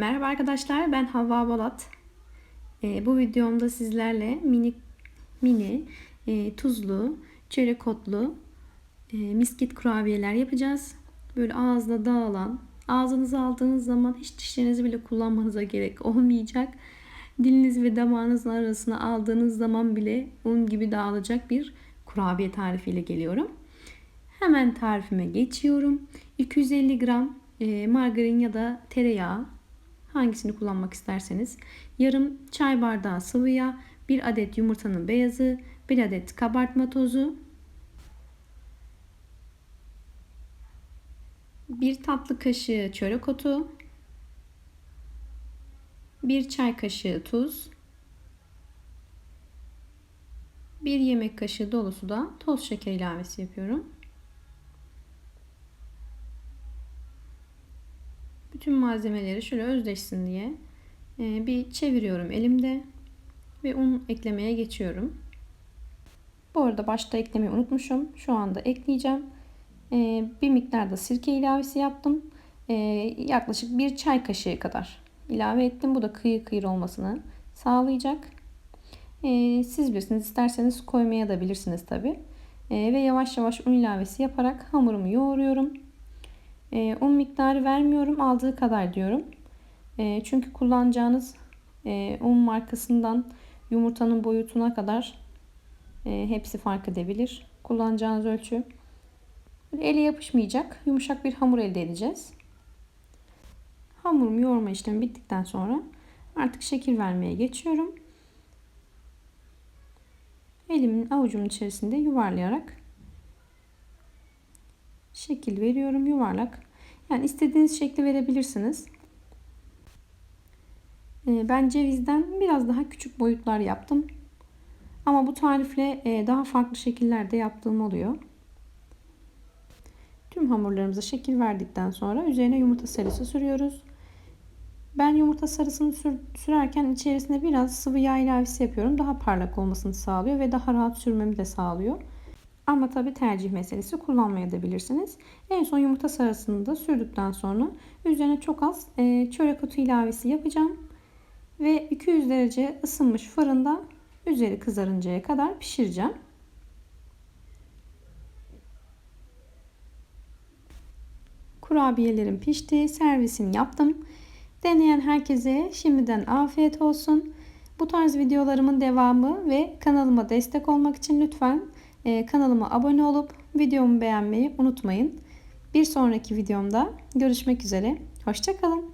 Merhaba arkadaşlar ben Havva Balat. Ee, bu videomda sizlerle mini mini e, tuzlu, çörek otlu e, miskit kurabiyeler yapacağız. Böyle ağızda dağılan, ağzınıza aldığınız zaman hiç dişlerinizi bile kullanmanıza gerek olmayacak. Diliniz ve damağınızın arasına aldığınız zaman bile un gibi dağılacak bir kurabiye tarifiyle geliyorum. Hemen tarifime geçiyorum. 250 gram e, margarin ya da tereyağı hangisini kullanmak isterseniz. Yarım çay bardağı sıvı yağ, 1 adet yumurtanın beyazı, 1 adet kabartma tozu, 1 tatlı kaşığı çörek otu, 1 çay kaşığı tuz, 1 yemek kaşığı dolusu da toz şeker ilavesi yapıyorum. Bütün malzemeleri şöyle özdeşsin diye e, bir çeviriyorum elimde ve un eklemeye geçiyorum. Bu arada başta eklemeyi unutmuşum. Şu anda ekleyeceğim. E, bir miktar da sirke ilavesi yaptım. E, yaklaşık bir çay kaşığı kadar ilave ettim. Bu da kıyır kıyır olmasını sağlayacak. Siz bilirsiniz. isterseniz koymaya da bilirsiniz tabi. Ve yavaş yavaş un ilavesi yaparak hamurumu yoğuruyorum. E, un miktarı vermiyorum. Aldığı kadar diyorum. E, çünkü kullanacağınız e, un markasından yumurtanın boyutuna kadar e, hepsi fark edebilir. Kullanacağınız ölçü. Ele yapışmayacak. Yumuşak bir hamur elde edeceğiz. Hamurum yoğurma işlemi bittikten sonra artık şekil vermeye geçiyorum. Elimin avucumun içerisinde yuvarlayarak şekil veriyorum yuvarlak. Yani istediğiniz şekli verebilirsiniz. Ee, ben cevizden biraz daha küçük boyutlar yaptım. Ama bu tarifle e, daha farklı şekillerde yaptığım oluyor. Tüm hamurlarımıza şekil verdikten sonra üzerine yumurta sarısı sürüyoruz. Ben yumurta sarısını sür, sürerken içerisine biraz sıvı yağ ilavesi yapıyorum. Daha parlak olmasını sağlıyor ve daha rahat sürmemi de sağlıyor. Ama tabi tercih meselesi kullanmaya da bilirsiniz. En son yumurta sarısını da sürdükten sonra üzerine çok az e, çörek otu ilavesi yapacağım. Ve 200 derece ısınmış fırında üzeri kızarıncaya kadar pişireceğim. Kurabiyelerim pişti. Servisini yaptım. Deneyen herkese şimdiden afiyet olsun. Bu tarz videolarımın devamı ve kanalıma destek olmak için lütfen kanalıma abone olup videomu beğenmeyi unutmayın. Bir sonraki videomda görüşmek üzere. Hoşçakalın.